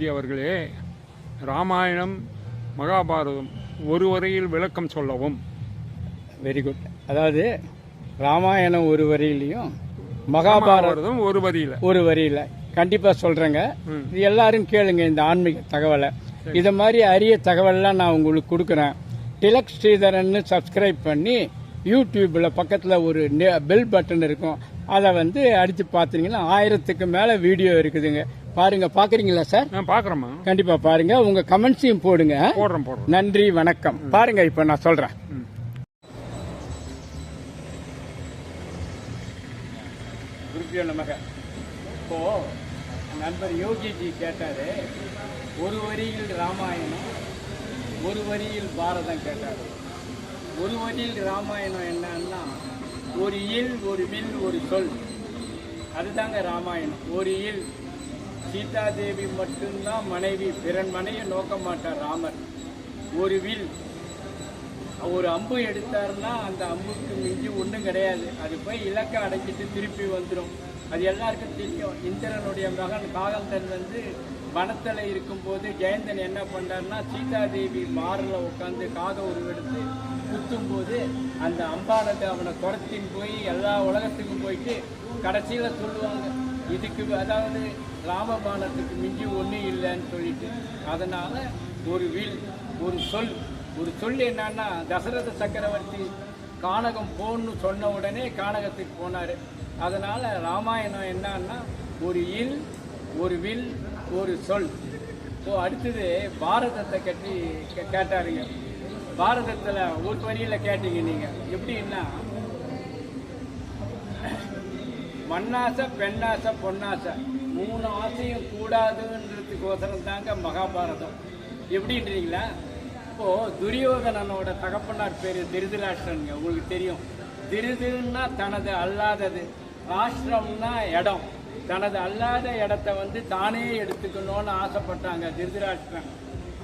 காந்தி அவர்களே ராமாயணம் மகாபாரதம் ஒரு வரையில் விளக்கம் சொல்லவும். வெரி குட் அதாவது ராமாயணம் ஒரு வரியிலையும் மகாபாரதம் ஒரு வரியில். ஒரு வரியில. கண்டிப்பா சொல்றேங்க. ம். இது எல்லாரும் கேளுங்க இந்த ஆன்மீக தகவலை. இத மாதிரி அரிய தகவல்லாம் நான் உங்களுக்கு கொடுக்குறேன். டிலக் ஸ்ரீதரன் சப்ஸ்கிரைப் பண்ணி யூடியூப்ல பக்கத்துல ஒரு பெல் பட்டன் இருக்கும். அதை வந்து அடிச்சு பார்த்தீங்கன்னா ஆயிரத்துக்கு மேல வீடியோ இருக்குதுங்க. பாருங்க பாக்குறீங்களா சார்? நான் பார்க்குறேம்மா கண்டிப்பா பாருங்க உங்க கமெண்ட்ஸையும் போடுங்க. போடுறேன் போடுறேன். நன்றி வணக்கம். பாருங்க இப்ப நான் சொல்றேன். குருப்பியோ நமக. இப்போ நண்பர் யோகிஜி கேட்டாரு ஒரு வரியில் ராமாயணம் ஒரு வரியில் பாரதம் கேட்டாரு. ஒரு வரியில் ராமாயணம் என்னன்னா ஒரு இல் ஒரு வில் ஒரு சொல். அதுதாங்க ராமாயணம். ஒரு இல் சீதாதேவி மட்டும்தான் மனைவி பிறன் மனையை நோக்க மாட்டார் ராமர். ஒரு வில் ஒரு அம்பு எடுத்தாருன்னா அந்த அம்புக்கு மிஞ்சி ஒன்றும் கிடையாது. அது போய் இலக்கை அடைச்சிட்டு திருப்பி வந்துடும் அது எல்லாருக்கும் தெரியும். இந்திரனுடைய மகன் காகந்தன் வந்து வனத்தில் இருக்கும்போது ஜெயந்தன் என்ன பண்ணார்னா சீதாதேவி மாரில் உட்காந்து காக உருவெடுத்து குத்தும்போது அந்த அம்பானது அவனை துரத்தின் போய் எல்லா உலகத்துக்கும் போயிட்டு கடைசியில் சொல்லுவாங்க. இதுக்கு அதாவது ராமபானத்துக்கு மிஞ்சி ஒன்றும் இல்லைன்னு சொல்லிட்டு அதனால் ஒரு வில் ஒரு சொல் ஒரு சொல் என்னன்னா தசரத சக்கரவர்த்தி கானகம் போன்னு சொன்ன உடனே கானகத்துக்கு போனார். அதனால் ராமாயணம் என்னன்னா ஒரு இல் ஒரு வில் ஒரு சொல். ஸோ அடுத்தது பாரதத்தை கட்டி கே- கேட்டாருங்க. பாரதத்தில் ஒரு வரியில் கேட்டீங்க நீங்கள் எப்படின்னா மண்ணாசை பெண்ணாசை பொன்னாசை. மூணு ஆசையும் கூடாதுன்றதுக்கோசரம் தாங்க மகாபாரதம். எப்படின்றீங்களா? இப்போது துரியோதனனோட தகப்பனார் பேர் திருதராஷ்டிரனுங்க உங்களுக்கு தெரியும். திருதுன்னா தனது அல்லாதது. ராஷ்டிரம்னா இடம். தனது அல்லாத இடத்த வந்து தானே எடுத்துக்கணும்னு ஆசைப்பட்டாங்க திருதராஷ்டிரன்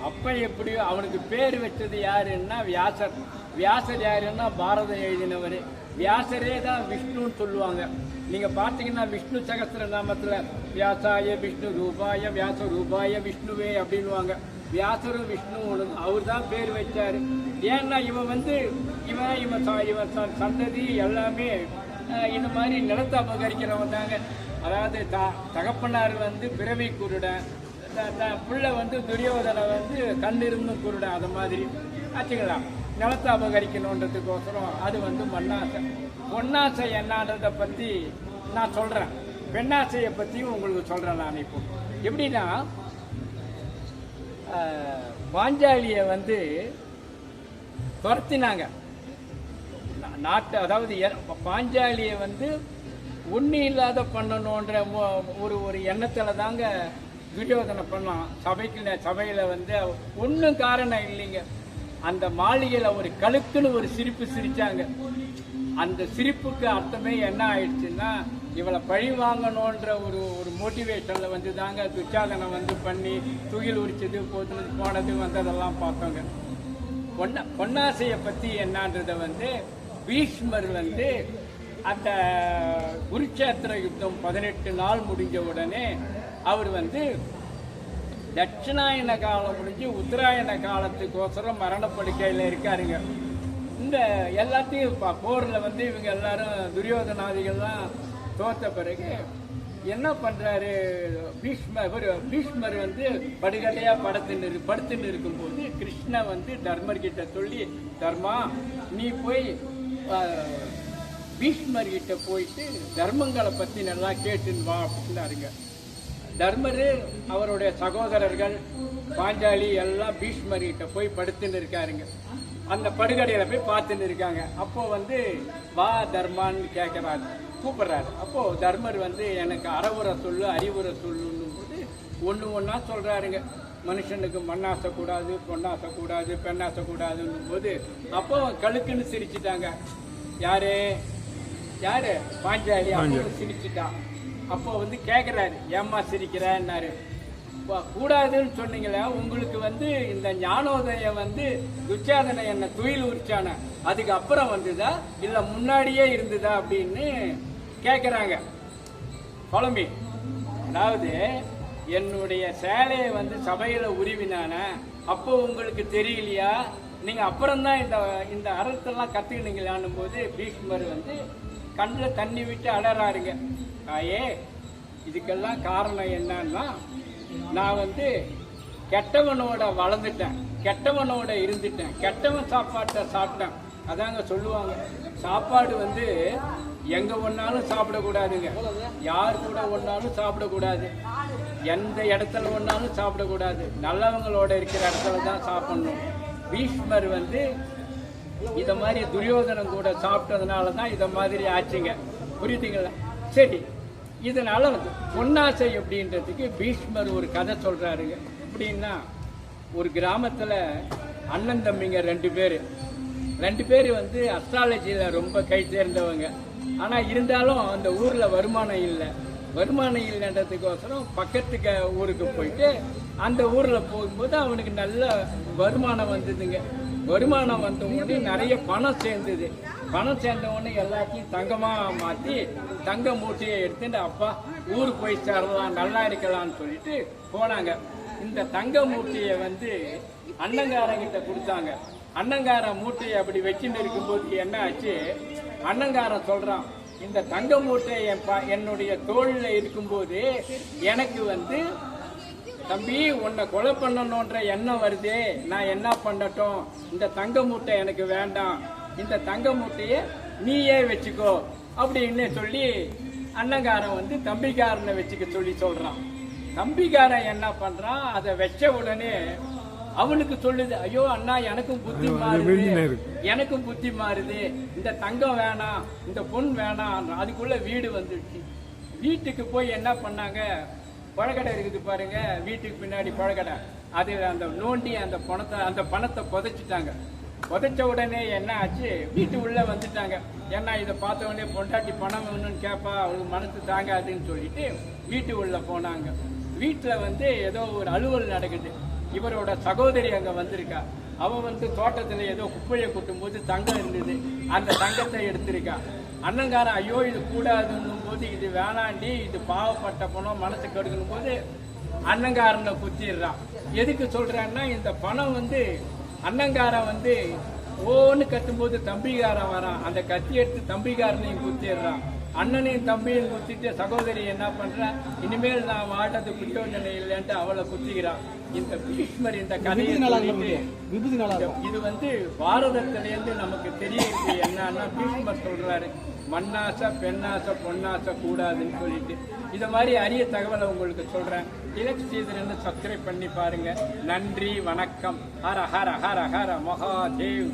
அப்போ எப்படியோ அவனுக்கு பேர் வச்சது யாருன்னா வியாசர். வியாசர் யாருன்னா பாரதம் எழுதினவர். வியாசரே தான் விஷ்ணுன்னு சொல்லுவாங்க. நீங்கள் பார்த்தீங்கன்னா விஷ்ணு சகஸ்திர நாமத்தில் வியாசாய விஷ்ணு ரூபாய வியாச ரூபாய விஷ்ணுவே அப்படின்னுவாங்க. வியாசரும் விஷ்ணு அவர் தான் பேர் வச்சாரு. ஏன்னா இவன் வந்து இவன் இவன் இவன் சந்ததி எல்லாமே இந்த மாதிரி நிலத்தை அபகரிக்கிறவன் தாங்க. அதாவது த தகப்பனார் வந்து பிறவி குருடன் த- பிள்ளை வந்து துரியோதனை வந்து கண்ணிருந்தும் குருடன் அது மாதிரி. ஆச்சுங்களா? நிலத்தை அபகரிக்கணுன்றதுக்கோசரம் அது வந்து மண்ணாசை. பொன்னாசை என்னன்றதை பற்றி நான் சொல்கிறேன் பெண்ணாசையை பற்றியும் உங்களுக்கு சொல்கிறேன் நான் இப்போ. எப்படின்னா பாஞ்சாலியை வந்து துரத்தினாங்க. நாட்டு அதாவது எ- பாஞ்சாலியை வந்து ஒன்றும் இல்லாத பண்ணணுன்ற ஒரு ஒரு எண்ணத்தில் தாங்க துரியோதனை பண்ணான் சபைக்கு சபையில் வந்து ஒன்றும் காரணம் இல்லைங்க. அந்த மாளிகையில் ஒரு கழுக்குன்னு ஒரு சிரிப்பு சிரித்தாங்க அந்த சிரிப்புக்கு அர்த்தமே என்ன ஆயிடுச்சுன்னா இவளை பழி வாங்கணுன்ற ஒரு ஒரு மோட்டிவேஷனில் வந்து தாங்க துச்சாதனை வந்து பண்ணி துகில் உரிச்சது போதுனது போனது வந்ததெல்லாம் பார்த்தோங்க. பொன்ன பொன்னாசையை பற்றி என்னான்றதை வந்து பீஷ்மர் வந்து அந்த குருட்சேத்திர யுத்தம் பதினெட்டு நாள் முடிஞ்ச உடனே அவர் வந்து தட்சிணாயன காலம் முடிஞ்சு உத்தராயண காலத்துக்கோசரம் மரணப்படுக்கையில் இருக்காருங்க. இந்த எல்லாத்தையும் போரில் வந்து இவங்க எல்லாரும் துரியோதனாதிகள்லாம் தோத்த பிறகு என்ன பண்ணுறாரு பீஷ்மர் பீஷ்மர் வந்து படுகடையா படுத்துன்னு படுத்துன்னு இருக்கும்போது கிருஷ்ண வந்து தர்மர் கிட்ட சொல்லி தர்மா நீ போய் அஹ், பீஷ்மர் கிட்ட போயிட்டு தர்மங்களை பற்றி நல்லா கேட்டுன்னு வா அப்படின்னாருங்க. தர்மரு அவருடைய சகோதரர்கள் பாஞ்சாலி எல்லாம் பீஷ்மர் கிட்ட போய் படுத்துன்னு இருக்காருங்க. அந்த படுகடையில் போய் பார்த்துன்னு இருக்காங்க. அப்போ வந்து வா தர்மான்னு கேட்குறாங்க கூப்பிடுறாரு. அப்போ தர்மர் வந்து எனக்கு அறவுரை சொல்லு அறிவுரை சொல்லுன்னும் போது ஒன்று ஒன்றா சொல்றாருங்க. மனுஷனுக்கு மண்ணாசை கூடாது பொன்னாசை கூடாது பெண்ணாசை கூடாதுன்னும் போது அப்போ கழுக்குன்னு சிரிச்சிட்டாங்க. யாரு? யாரு? பாஞ்சாலி. அப்போ சிரிச்சிட்டா. அப்போ வந்து கேட்குறாரு ஏம்மா சிரிக்கிறேன்னாரு "பா, கூடாதுன்னு சொன்னீங்களே உங்களுக்கு வந்து இந்த ஞானோதயம் வந்து துச்சாதனை என்ன துயில் உரிச்சான அதுக்கு அப்புறம் வந்ததா? இல்ல முன்னாடியே இருந்ததா அப்படின்னு கேட்குறாங்க குழம்பி. அதாவது என்னுடைய சேலையை வந்து சபையில உருவினான அப்போ உங்களுக்கு தெரியலையா? நீங்க அப்புறம்தான் இந்த இந்த அறத்தெல்லாம் கத்துக்கினீங்களான்னும் போது பீஷ்மர் வந்து கண்ணில் தண்ணி விட்டு அலறாருங்க. ஆயே இதுக்கெல்லாம் காரணம் என்னன்னா நான் வந்து கெட்டவனோட வளர்ந்துட்டேன். கெட்டவனோட இருந்துட்டேன். கெட்டவன் சாப்பாட்டை சாப்பிட்டேன். அதாங்க சொல்லுவாங்க. சாப்பாடு வந்து எங்க ஒன்னாலும் சாப்பிடக்கூடாதுங்க. யார் கூட ஒன்னாலும் சாப்பிடக்கூடாது. எந்த இடத்துல ஒன்னாலும் சாப்பிடக்கூடாது. நல்லவங்களோட இருக்கிற இடத்துல தான் சாப்பிடணும். பீஷ்மர் வந்து இதை மாதிரி துரியோதனம் கூட சாப்பிட்டதுனால தான் இதை மாதிரி ஆச்சுங்க. புரியுதுங்களா? சரி. இதனால் வந்து பொன்னாசை அப்படின்றதுக்கு பீஷ்மர் ஒரு கதை சொல்கிறாருங்க எப்படின்னா ஒரு கிராமத்தில் அண்ணன் தம்பிங்க ரெண்டு பேர். ரெண்டு பேர் வந்து அஸ்ட்ராலஜியில் ரொம்ப கை சேர்ந்தவங்க. ஆனால் இருந்தாலும் அந்த ஊரில் வருமானம் இல்லை. வருமானம் இல்லைன்றதுக்கோசரம் பக்கத்து ஊருக்கு போயிட்டு அந்த ஊரில் போகும்போது அவனுக்கு நல்ல வருமானம் வந்ததுங்க. வருமானம் வந்த உடனே நிறைய பணம் சேர்ந்தது. பணம் சேர்ந்த உடனே எல்லாத்தையும் தங்கமாக மாற்றி தங்க மூட்டையை எடுத்துட்டு அப்பா ஊருக்கு போய் சேரலாம் நல்லா இருக்கலாம்னு சொல்லிட்டு போனாங்க. இந்த தங்க மூட்டையை வந்து அண்ணங்காரங்கிட்ட கொடுத்தாங்க. அன்னங்கார மூட்டையை அப்படி வச்சுட்டு இருக்கும்போது என்ன ஆச்சு அண்ணங்காரன் சொல்கிறான் இந்த தங்க மூட்டை என் ப- என்னுடைய தோளில் இருக்கும்போது எனக்கு வந்து தம்பி உன்னை கொலை பண்ணணுன்ற எண்ணம் வருதே. நான் என்ன பண்ணட்டும்? இந்த தங்க மூட்டை எனக்கு வேண்டாம். இந்த தங்க மூட்டையை நீயே வச்சுக்கோ. அப்படின்னு சொல்லி அண்ணங்காரன் வந்து தம்பிக்காரனை வச்சுக்க சொல்லி சொல்றான். தம்பிக்காரன் என்ன பண்றான்? அதை வச்ச உடனே அவனுக்கு சொல்லுது ஐயோ அண்ணா எனக்கும் புத்தி மாறுது. எனக்கும் புத்தி மாறுது. இந்த தங்கம் வேணாம். இந்த பொன் வேணாம். அதுக்குள்ள வீடு வந்துடுச்சு. வீட்டுக்கு போய் என்ன பண்ணாங்க? பழக்கடை இருக்குது பாருங்க. வீட்டுக்கு பின்னாடி பழக்கடை. அது அந்த நோண்டி அந்த பணத்தை அந்த பணத்தை புதைச்சிட்டாங்க. புதைச்ச உடனே என்ன ஆச்சு? வீட்டு உள்ள வந்துட்டாங்க. ஏன்னா இதை பார்த்த உடனே பொண்டாட்டி பணம் வேணும்னு கேட்பா அவளுக்கு மனசு தாங்காதுன்னு சொல்லிட்டு வீட்டு உள்ள போனாங்க. வீட்டில் வந்து ஏதோ ஒரு அலுவல் நடக்குது. இவரோட சகோதரி அங்கே வந்திருக்கா. அவன் வந்து தோட்டத்தில் ஏதோ குப்பையை கொட்டும் போது தங்கம் இருந்தது. அந்த தங்கத்தை எடுத்திருக்கா. அண்ணன்காரன் ஐயோ இது கூடாதுன்னும் போது இது வேணாண்டி இது பாவப்பட்ட பணம் மனசு கெடுக்கணும் போது அண்ணங்காரனை குத்திடுறான். எதுக்கு சொல்கிறான்னா இந்த பணம் வந்து அண்ணங்காரன் வந்து ஓன்னு கத்தும்போது தம்பிகாரன் வரான். அந்த கத்தி எடுத்து தம்பிகாரனையும் குத்திடுறான். அண்ணனையும் தம்பியும் குத்திட்டு சகோதரி என்ன பண்றா? இனிமேல் நான் வாட்டது பிரயோஜனம் இல்லைன்ட்டு அவளை குத்திக்கிறான். இந்த பீஷ்மர் இந்த கதையை இது வந்து பாரதத்திலேருந்து நமக்கு தெரியுது என்னன்னா பீஷ்மர் சொல்றாரு மண்ணாசை பெண்ணாசை பொன்னாசை கூடாதுன்னு சொல்லிட்டு. இத மாதிரி அரிய தகவலை உங்களுக்கு சொல்றேன். இலக்கு செய்திருந்து சப்ஸ்கிரைப் பண்ணி பாருங்க. நன்றி வணக்கம். ஹர ஹர ஹர ஹர மகாதேவ்.